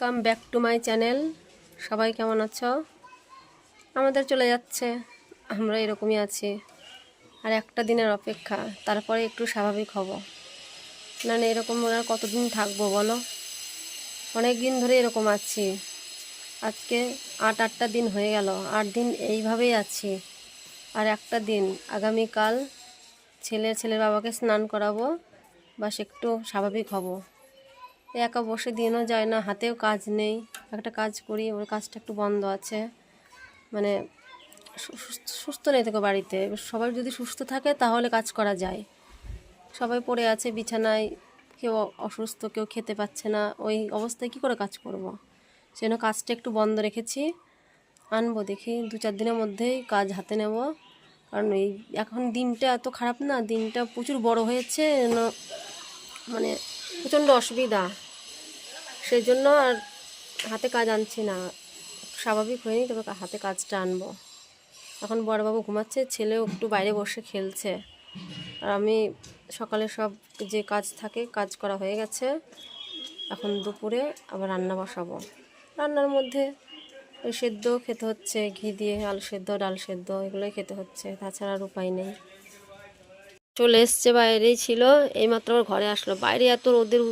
Come back to my channel সবাই কেমন আছো? আমাদের চলে যাচ্ছে। আমরা এরকমই আছি। আর একটা দিনের অপেক্ষা। তারপরে একটু স্বাভাবিক হব। না না, এরকম আর কতদিন থাকব বলো? অনেক দিন ধরে এরকম আছি। আজকে আট, আটটা দিন হয়ে গেল। আট দিন এইভাবেই আছি। আর একটা দিন, আগামীকাল ছেলে, ছেলের বাবাকে স্নান করাবো। বাস একটু স্বাভাবিক হব। একা বসে দিনও যায় না, হাতেও কাজ নেই। একটা কাজ করি, ওর কাজটা একটু বন্ধ আছে। মানে সুস্থ- নেই তোকে বাড়িতে। সবাই যদি সুস্থ থাকে তাহলে কাজ করা যায়। সবাই পড়ে আছে বিছানায়, কেউ অসুস্থ, কেউ খেতে পাচ্ছে না। ওই অবস্থায় কী করে কাজ করব। সেজন্য কাজটা একটু বন্ধ রেখেছি। আনব দেখি, দু চার দিনের মধ্যেই কাজ হাতে নেব। কারণ এই এখন দিনটা এত খারাপ না, দিনটা প্রচুর বড় হয়েছে। মানে প্রচণ্ড অসুবিধা। সেই জন্য আর হাতে কাজ আনছি না। স্বাভাবিক হয়নি, তবে হাতে কাজটা আনব। এখন বড়বাবু ঘুমাচ্ছে, ছেলেও একটু বাইরে বসে খেলছে। আর আমি সকালে সব যে কাজ থাকে, কাজ করা হয়ে গেছে। এখন দুপুরে আবার রান্না বসাবো। রান্নার মধ্যে সেদ্ধ খেতে হচ্ছে, ঘি দিয়ে আলু সেদ্ধ, ডাল সেদ্ধ, এগুলোই খেতে হচ্ছে। তাছাড়া আর উপায় নেই। চলে এসছে বাইরেই ছিল। এইমাত্র আমার ঘরে আসলো। বাইরে এত রোদের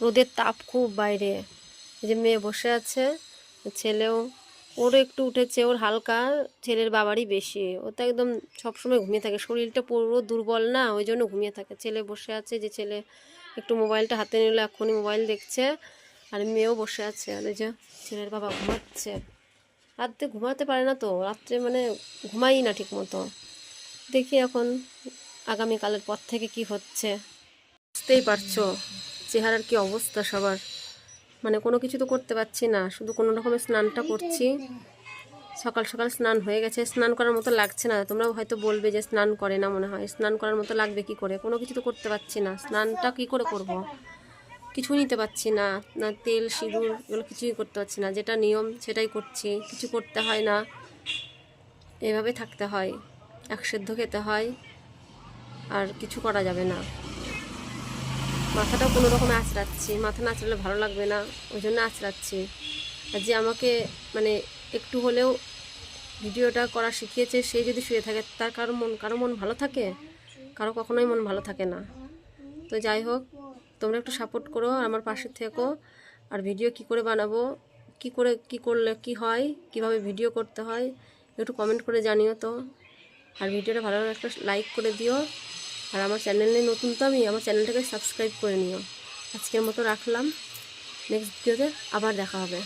রোদের তাপ খুব বাইরে। যে মেয়ে বসে আছে, ছেলেও, ওরও একটু উঠেছে, ওর হালকা, ছেলের বাবারই বেশি। ও তো একদম সবসময় ঘুমিয়ে থাকে। শরীরটা পুরো দুর্বল না, ওই জন্য ঘুমিয়ে থাকে। ছেলে বসে আছে, যে ছেলে একটু মোবাইলটা হাতে নিল এখনই মোবাইল দেখছে। আর মেয়েও বসে আছে। আর ওই যে ছেলের বাবা ঘুমাচ্ছে। রাত্রে ঘুমাতে পারে না তো। রাত্রে মানে ঘুমাই না ঠিক মতো দেখি এখন আগামীকালের পর থেকে কি হচ্ছে? বুঝতেই পারছ, চেহারার কি অবস্থা সবার? মানে কোনো কিছু তো করতে পারছি না, শুধু কোনো রকমের স্নানটা করছি। সকাল সকাল স্নান হয়ে গেছে, স্নান করার মতো লাগছে না। তোমরা হয়তো বলবে যে স্নান করে না মনে হয়। স্নান করার মতো লাগবে কি করে? কোনো কিছু তো করতে পারছি না। স্নানটা কি করে করব। কিছু নিতে পারছি না। না তেল, সিঁদুর, এগুলো কিছুই করতে পারছি না। যেটা নিয়ম, সেটাই করছি। কিছু করতে হয় না। এভাবে থাকতে হয়। এক সেদ্ধ খেতে হয়। আর কিছু করা যাবে না। মাথাটাও কোনো রকমে আঁচড়াচ্ছি, মাথা না আঁচড়ালে ভালো লাগবে না, ওই জন্য আঁচড়াচ্ছি। আর যে আমাকে মানে একটু হলেও ভিডিওটা করা শিখিয়েছে, সে যদি শুয়ে থাকে, তার কারও মন কারও মন ভালো থাকে? কারও কখনোই মন ভালো থাকে না। তো যাই হোক, তোমরা একটু সাপোর্ট করো আমার পাশে থেকো। আর ভিডিও কি করে বানাবো, কি করে, কি করলে কি হয়, কীভাবে ভিডিও করতে হয়, একটু কমেন্ট করে জানিও তো। আর ভিডিওটা ভালো একটা লাইক করে দিও। আর আমার চ্যানেলে নতুন তো আমি, আমার চ্যানেলটাকে সাবস্ক্রাইব করে নিও। আজকের মতো রাখলাম। নেক্সট ভিডিওতে আবার দেখা হবে।